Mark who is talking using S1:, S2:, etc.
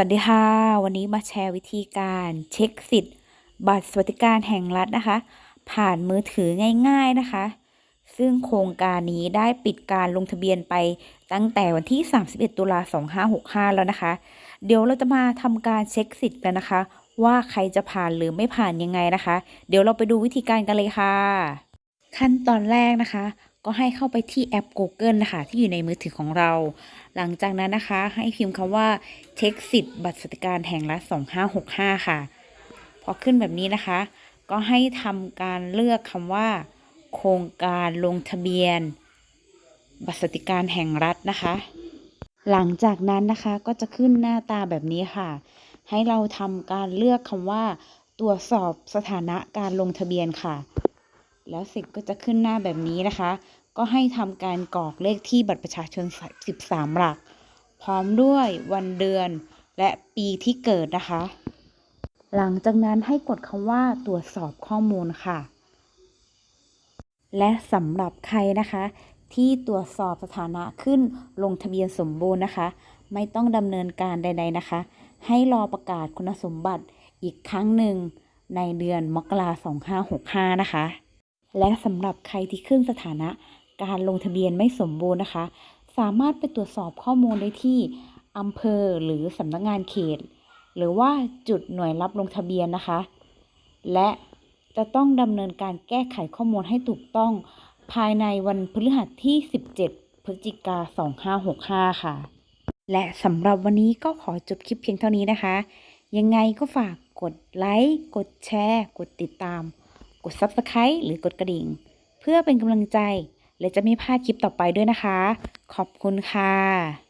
S1: วัสดีค่ะ วันนี้มาแชร์วิธีการเช็คสิทธิ์ บัตรสวัสดิการแห่งรัฐนะคะ ผ่านมือถือง่ายๆนะคะ ซึ่งโครงการนี้ได้ปิดการลงทะเบียนไปตั้งแต่วันที่ 31 ตุลา2565 แล้วนะคะ เดี๋ยวเราจะมาทำการเช็คสิทธิ์กันนะคะ ว่าใครจะผ่านหรือไม่ผ่านยังไงนะคะ เดี๋ยวเราไปดูวิธีการกันเลยค่ะ ขั้นตอนแรกนะคะ ก็ให้เข้าไปที่แอป Google นะคะที่อยู่ในมือถือของเรา หลังจากนั้นนะคะ ให้พิมพ์คำว่าเช็คสิทธิ์บัตรสวัสดิการแห่งรัฐ2565 ค่ะ พอขึ้นแบบนี้นะคะ ก็ให้ทำการเลือกคำว่า โครงการลงทะเบียน บัตรสวัสดิการแห่งรัฐนะคะ หลังจากนั้นนะคะก็จะขึ้นหน้าตาแบบนี้ค่ะ ให้เราทำการเลือกคำว่า ตรวจสอบสถานะการลงทะเบียนค่ะ แล้วเสร็จก็จะขึ้นหน้าแบบนี้นะคะ ก็ให้ทำการกรอกเลขที่บัตรประชาชน 13 หลัก พร้อมด้วยวันเดือนและปีที่เกิดนะคะ หลังจากนั้นให้กดคำว่าตรวจสอบข้อมูลค่ะ และสำหรับใครนะคะ ที่ตรวจสอบสถานะขึ้นลงทะเบียนสมบูรณ์นะคะ ไม่ต้องดำเนินการใด ๆนะคะ ให้รอประกาศคุณสมบัติอีกครั้งหนึ่งในเดือนมกราคม2565 นะคะ และสำหรับใครที่ขึ้นสถานะการลงทะเบียนไม่สมบูรณ์นะคะ สามารถไปตรวจสอบข้อมูลได้ที่อำเภอหรือสำนักงานเขต หรือว่าจุดหน่วยรับลงทะเบียนนะคะ และจะต้องดำเนินการแก้ไขข้อมูลให้ถูกต้อง ภายในวันพฤหัสที่ 17 พฤศจิกา 2565 ค่ะ และสำหรับวันนี้ก็ขอจบคลิปเพียงเท่านี้นะคะ ยังไงก็ฝากกดไลค์ กดแชร์ กดติดตาม ด Subscribe หรือกดกระดิ่ง เพื่อเป็นกำลังใจ และจะไม่พลาดคลิปต่อไปด้วยนะคะ ขอบคุณค่ะ